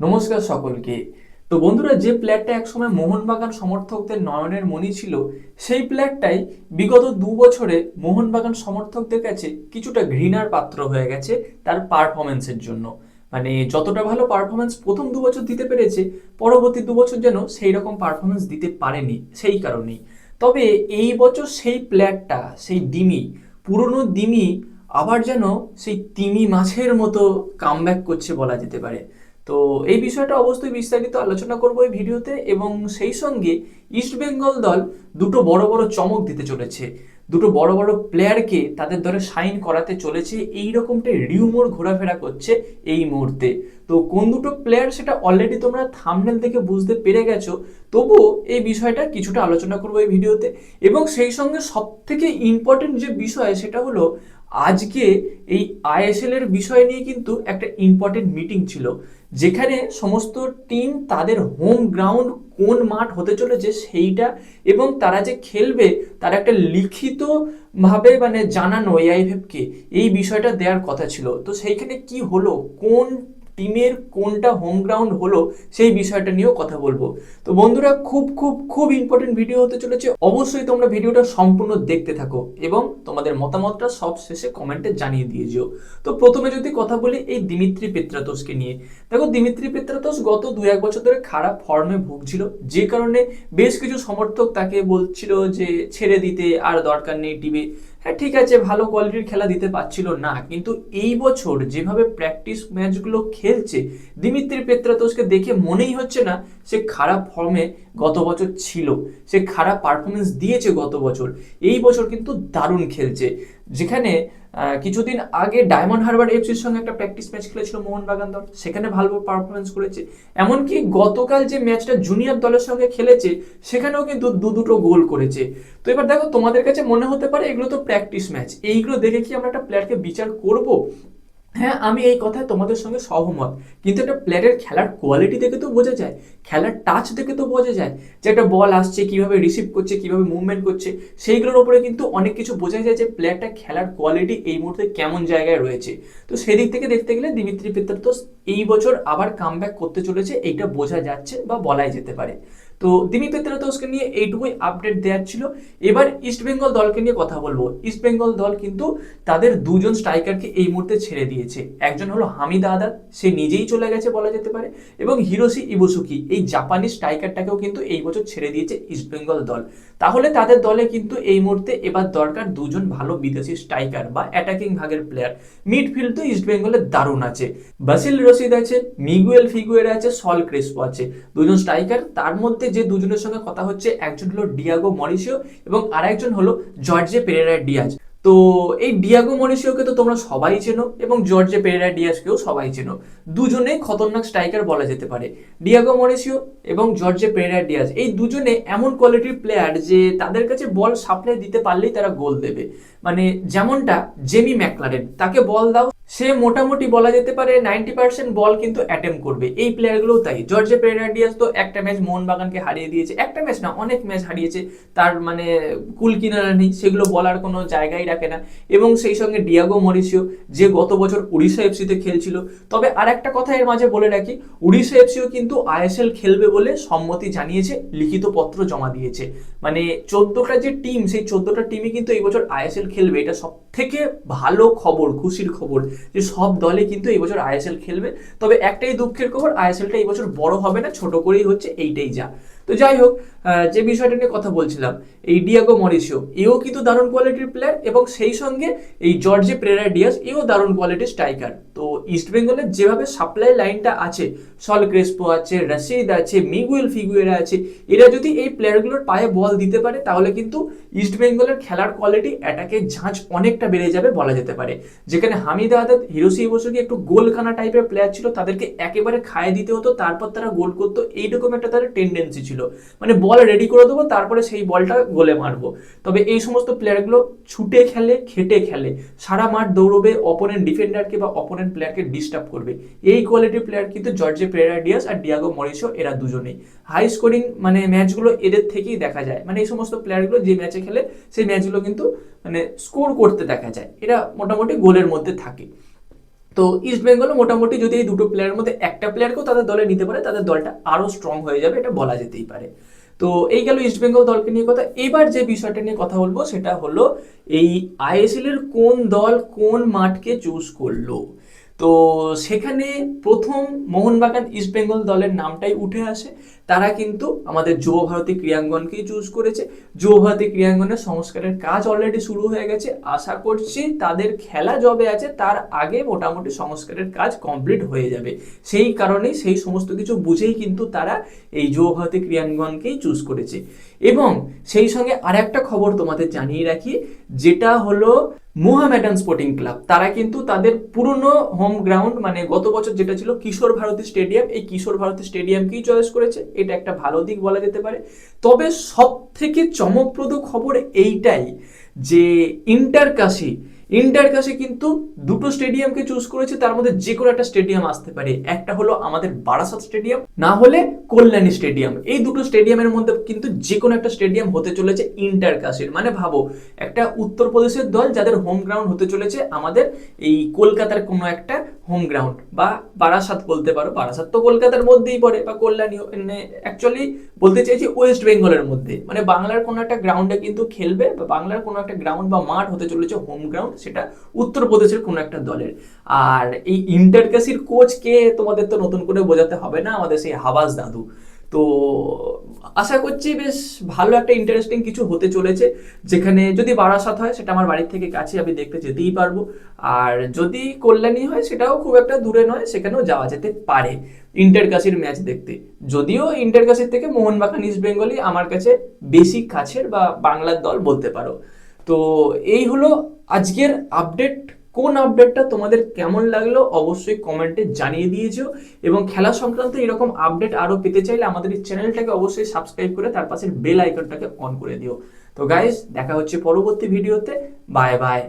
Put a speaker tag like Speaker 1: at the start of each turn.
Speaker 1: নমস্কার সকলকে। তো বন্ধুরা, যে প্লেয়ারটা একসময় মোহনবাগান সমর্থকদের নয়নের মণি ছিল, সেই প্লেয়ারটাই বিগত দু বছরে মোহনবাগান সমর্থকদের কাছে কিছুটা ঘৃণার পাত্র হয়ে গেছে তার পারফরমেন্সের জন্য। মানে যতটা ভালো পারফরমেন্স প্রথম দু বছর দিতে পেরেছে, পরবর্তী দু বছর যেন সেই রকম পারফরমেন্স দিতে পারেনি, সেই কারণেই। তবে এই বছর সেই প্লেয়ারটা সেই দিমি পুরনো ডিমি আবার যেন সেই তিমি মাছের মতো কামব্যাক করছে বলা যেতে পারে। তো এই বিষয়টা অবশ্যই বিস্তারিত আলোচনা করব এই ভিডিওতে এবং সেই সঙ্গে ইস্ট বেঙ্গল দল দুটো বড় বড় চমক দিতে চলেছে। দুটো বড় বড় প্লেয়ারকে তাদের দলে সাইন করাতে চলেছে। এই রকমটাই রিউমোর ঘোরাফেরা করছে এই মুহূর্তে। তো কোন দুটো প্লেয়ার সেটা অলরেডি তোমরা থামনেল থেকে বুঝতে পেরে গেছো, তবুও এই বিষয়টা কিছুটা আলোচনা করব এই ভিডিওতে। এবং সেই সঙ্গে সব থেকে ইম্পর্টেন্ট যে বিষয় সেটা হলো আজকে এই আইএসএল এর বিষয় নিয়ে কিন্তু একটা ইম্পর্টেন্ট মিটিং ছিল, যেখানে সমস্ত টিম তাদের হোম গ্রাউন্ড কোন মাঠ হতে চলেছে সেইটা এবং তারা যে খেলবে তার একটা লিখিত ভাবে মানে জানানো এআইএফকে এই বিষয়টা দেওয়ার কথা ছিল। তো সেইখানে কি হলো? কোন টিমের কোনটা হোম গ্রাউন্ড হলো সেই বিষয়টা নিয়েও কথা বলব। তো বন্ধুরা, খুব খুব খুব ইম্পর্টেন্ট ভিডিও হতে চলেছে। অবশ্যই তোমরা ভিডিওটা সম্পূর্ণ দেখতে থাকো এবং তোমাদের মতামতটা সব শেষে কমেন্টে জানিয়ে দিয়ে যেও। তো প্রথমে যদি কথা বলি এই দিমিত্রি পেত্রাতোসকে নিয়ে। দেখো, দিমিত্রি পেত্রাতোস গত দু এক বছর ধরে খারাপ ফর্মে ভুগছিল। যে কারণে বেশ কিছু সমর্থক তাকে বলছিল যে ছেড়ে দিতে, আর দরকার নেই টিভি হ্যাঁ ঠিক আছে, ভালো কোয়ালিটির খেলা দিতে পারছিল না। কিন্তু এই বছর যেভাবে প্র্যাকটিস ম্যাচগুলো খেলছে, দিমিত্রি পেত্রাতোষকে দেখে মনেই হচ্ছে না সে খারাপ ফর্মে গত বছর ছিল। সে খারাপ পারফরমেন্স দিয়েছে গত বছর। এই বছর কিন্তু দারুণ খেলছে। যেখানে কিছুদিন আগে ডায়মন্ড হারবার এফসির সঙ্গে একটা প্র্যাকটিস ম্যাচ খেলেছিল মোহনবাগান দল। সেখানে ভালো পারফরমেন্স করেছে। এমনকি গতকাল যে ম্যাচটা জুনিয়র দলের সঙ্গে খেলেছে, সেখানেও কিন্তু দু, দুটো গোল করেছে। তো এবার দেখো, তোমাদের কাছে মনে হতে পারে এগুলো তো প্র্যাকটিস ম্যাচ এইগুলো দেখে কি আমরা একটা প্লেয়ারকে বিচার করব? হ্যাঁ আমি এই কথায় তোমাদের সঙ্গে সহমত। কিন্তু একটা প্লেয়ারের খেলার কোয়ালিটি দেখে তো বোঝা যায়, খেলার টাচ দেখে তো বোঝা যায় যে একটা বল আসছে, কীভাবে রিসিভ করছে, কীভাবে মুভমেন্ট করছে, সেইগুলোর উপরে কিন্তু অনেক কিছু বোঝা যায় যে প্লেয়ারটা খেলার কোয়ালিটি এই মুহূর্তে কেমন জায়গায় রয়েছে। তো সেদিক থেকে দেখতে গেলে দিমিত্রি পেত্রাতোস এই বছর আবার কামব্যাক করতে চলেছে, এইটা বোঝা যাচ্ছে বা বলাই যেতে পারে। তো দিমি পেত্রাতোসকে নিয়ে এইটুকুই আপডেট দেওয়ার ছিল। এবার ইস্ট বেঙ্গল দলকে নিয়ে কথা বলব। ইস্ট বেঙ্গল দল কিন্তু তাদের দুজন স্ট্রাইকারকে এই মুহূর্তে ছেড়ে দিয়েছে। একজন হলো হামিদ আদার সে নিজেই চলে গেছে বলা যেতে পারে, এবং হিরোসি ইবুসুকি, এই জাপানি স্ট্রাইকারটাকেও কিন্তু এই বছর ছেড়ে দিয়েছে ইস্ট বেঙ্গল দল। তাহলে তাদের দলে কিন্তু এই মুহূর্তে এবার দরকার দুজন ভালো বিদেশি স্ট্রাইকার বা অ্যাটাকিং ভাগের প্লেয়ার মিডফিল্ড তো ইস্ট বেঙ্গলের দারুণ আছে। বাসিল রশিদ আছে মিগুয়েল ফিগুয়ের আছে সল ক্রেসপো আছে। দুজন স্ট্রাইকার তার মধ্যে যে দুজনের সঙ্গে কথা হচ্ছে, একজন হলো ডিয়াগো মরিসিও এবং আরেকজন হলো জর্জে পেরেরা ডিয়াজ। তো এই ডিয়াগো মরিসিওকে তো তোমরা সবাই চেনো এবং জর্জে পেরেরা ডিয়াজকেও সবাই চেনো। দুজনেই খতরনাক স্ট্রাইকার বলা যেতে পারে। ডিয়াগো মরিসিও এবং জর্জে পেরেরা ডিয়াজ, এই দুজনে এমন কোয়ালিটির প্লেয়ার যে তাদের কাছে বল সাপ্লাই দিতে পারলেই তারা গোল দেবে। মানে যেমনটা জেমি ম্যাকলারেন, তাকে বল দাও। সে মোটামুটি বলা যেতে পারে নাইনটি পার্সেন্ট বল কিন্তু অ্যাটেম্প করবে। এই প্লেয়ারগুলোও তাই। জর্জে পেরেরাডিয়াস তো একটা ম্যাচ মোহনবাগানকে হারিয়ে দিয়েছে। একটা ম্যাচ না, অনেক ম্যাচ হারিয়েছে। তার মানে কুল কিনারা নেই। সেগুলো বলার কোনো জায়গাই রাখে না। এবং সেই সঙ্গে ডিয়াগো মরিসিও যে গত বছর উড়িষ্যা এফসিতে খেলছিল। তবে আর একটা কথা এর মাঝে বলে রাখি, উড়িষ্যা এফসিও কিন্তু আইএসএল খেলবে বলে সম্মতি জানিয়েছে, লিখিত পত্র জমা দিয়েছে। মানে চোদ্দটা যে টিম সেই চোদ্দটা টিমই কিন্তু এই বছর আইএসএল খেলবে। এটা সব থেকে ভালো খবর, খুশির খবর যে সব দলে কিন্তু এই বছর আইএসএল খেলবে। তবে একটাই দুঃখের খবর আইএসএলটা এই বছর বড় হবে না, ছোট করেই হচ্ছে এইটাই যা। তো যাই হোক যে বিষয়টা নিয়ে কথা বলছিলাম, এই ডিয়াগো মরিসিও এও কিন্তু দারুণ কোয়ালিটির প্লেয়ার এবং সেই সঙ্গে এই জর্জে প্রেরা ডিয়াস এও দারুণ কোয়ালিটির স্ট্রাইকার তো ইস্ট বেঙ্গলের যেভাবে সাপ্লাই লাইনটা আছে সল ক্রেসপো আছে রশিদ আছে মিগুয়েল ফিগুয়েরা আছে, এরা যদি এই প্লেয়ারগুলোর পায়ে বল দিতে পারে, তাহলে কিন্তু ইস্ট বেঙ্গলের খেলার কোয়ালিটি অ্যাটাকের ঝাঁঝ অনেকটা বেড়ে যাবে বলা যেতে পারে। যেখানে হামিদ আদাত হিরোসি ইবসুকি একটু গোলখানা টাইপের প্লেয়ার ছিল, তাদেরকে একেবারে খায় দিতে হতো, তারপর তারা গোল করতো। এইরকম একটা তাদের টেন্ডেন্সি ছিল। মানে বল রেডি করে দেবো, তারপরে সেই বলটা গোলে মারবো। তবে এই সমস্ত প্লেয়ারগুলো ছুটে খেলে, খেটে খেলে। সারা মাঠ দৌড়বে অপোনেন্ট ডিফেন্ডারকে বা অপোনেন্ট প্লেয়ারকে ডিস্টার্ব করবে। এই কোয়ালিটির প্লেয়ার কিন্তু জর্জে পেরেরা ডিয়াস আর ডিয়াগো মরিসো, এরা দুজনেই। হাই স্কোরিং মানে ম্যাচগুলো এদের থেকেই দেখা যায়। মানে এই সমস্ত প্লেয়ারগুলো যে ম্যাচে খেলে, সেই ম্যাচগুলো কিন্তু মানে স্কোর করতে দেখা যায়। এরা মোটামুটি গোলের মধ্যে থাকে। তো ইস্ট বেঙ্গলও মোটামুটি যদি এই দুটো প্লেয়ারের মধ্যে একটা প্লেয়ারকেও তাদের দলে নিতে পারে, তাদের দলটা আরও স্ট্রং হয়ে যাবে, এটা বলা যেতেই পারে। তো এই গেল ইস্ট বেঙ্গল দলকে নিয়ে কথা। এবার যে বিষয়টা নিয়ে কথা বলব, সেটা হলো এই আইএসএল এর কোন দল কোন মাঠকে চুজ করল? তো সেখানে প্রথম মোহনবাগান ইস্ট বেঙ্গল দলের নামটাই উঠে আসে। তারা কিন্তু আমাদের যুব ভারতী ক্রীড়াঙ্গনকেই চুজ করেছে। যুব ভারতী ক্রীড়াঙ্গনের সংস্কারের কাজ অলরেডি শুরু হয়ে গেছে। আশা করছি তাদের খেলা জবে আছে, তার আগে মোটামুটি সংস্কারের কাজ কমপ্লিট হয়ে যাবে। সেই কারণেই সেই সমস্ত কিছু বুঝেই কিন্তু তারা এই যুব ভারতী ক্রীড়াঙ্গনকেই চুজ করেছে। এবং সেই সঙ্গে আর একটা খবর তোমাদের জানিয়ে রাখি, যেটা হলো মোহামেডান স্পোর্টিং ক্লাব। তারা কিন্তু তাদের পুরনো হোম গ্রাউন্ড মানে গত বছর যেটা ছিল কিশোর ভারতী স্টেডিয়াম, এই কিশোর ভারতী স্টেডিয়ামকেই চয়েস করেছে। এটা একটা ভালো দিক বলা যেতে পারে। তবে সব থেকে চমকপ্রদ খবর এইটাই যে ইন্টারকাশি ইন্টারকাশি কিন্তু দুটো স্টেডিয়ামকে চুজ করেছে, তার মধ্যে যে কোনো একটা স্টেডিয়াম আসতে পারে। একটা হলো আমাদের বারাসাত স্টেডিয়াম না হলে কল্যাণী স্টেডিয়াম এই দুটো স্টেডিয়ামের মধ্যে কিন্তু যে কোনো একটা স্টেডিয়াম হতে চলেছে ইন্টারকাশির মানে ভাবো, একটা উত্তরপ্রদেশের দল যাদের হোম গ্রাউন্ড হতে চলেছে, আমাদের এই কলকাতার কোনো একটা হোম গ্রাউন্ড বা বারাসাত বলতে পারো। বারাসাত তো কলকাতার মধ্যেই পড়ে বা কল্যাণী মানে অ্যাকচুয়ালি বলতে চাইছি ওয়েস্ট বেঙ্গলের মধ্যে। মানে বাংলার কোনো একটা গ্রাউন্ডে কিন্তু খেলবে বা বাংলার কোনো একটা গ্রাউন্ড বা মাঠ হতে চলেছে হোম গ্রাউন্ড সেটা উত্তরপ্রদেশের কোনো একটা দলের। আর এই ইন্টারকাসির কোচ কে তোমাদের তো নতুন করে বোঝাতে হবে না? আমাদের সেই হাবাস দাদু। তো আশা করছি বেশ ভালো একটা ইন্টারেস্টিং কিছু হতে চলেছে। যেখানে যদি বারাসাত হয়, সেটা আমার বাড়ির থেকে কাছে আমি দেখতে যেতেই পারব। আর যদি কল্যাণী হয়, সেটাও খুব একটা দূরে নয়, সেখানেও যাওয়া যেতে পারে ইন্টারকাসির ম্যাচ দেখতে। যদিও ইন্টারকাসির থেকে মোহনবাগান ইস্ট বেঙ্গলই আমার কাছে বেশি কাছের বা বাংলার দল বলতে পারো। তো এই হলো আজকের আপডেট কোন আপডেটটা তোমাদের কেমন লাগল অবশ্যই কমেন্টে জানিয়ে দিয়েছ এবং খেলা সংক্রান্ত এরকম আপডেট আরও পেতে চাইলে আমাদের এই চ্যানেলটাকে অবশ্যই সাবস্ক্রাইব করে তার পাশের বেল আইকনটাকে অন করে দিও। তো গাইজ দেখা হচ্ছে পরবর্তী ভিডিওতে বাই বাই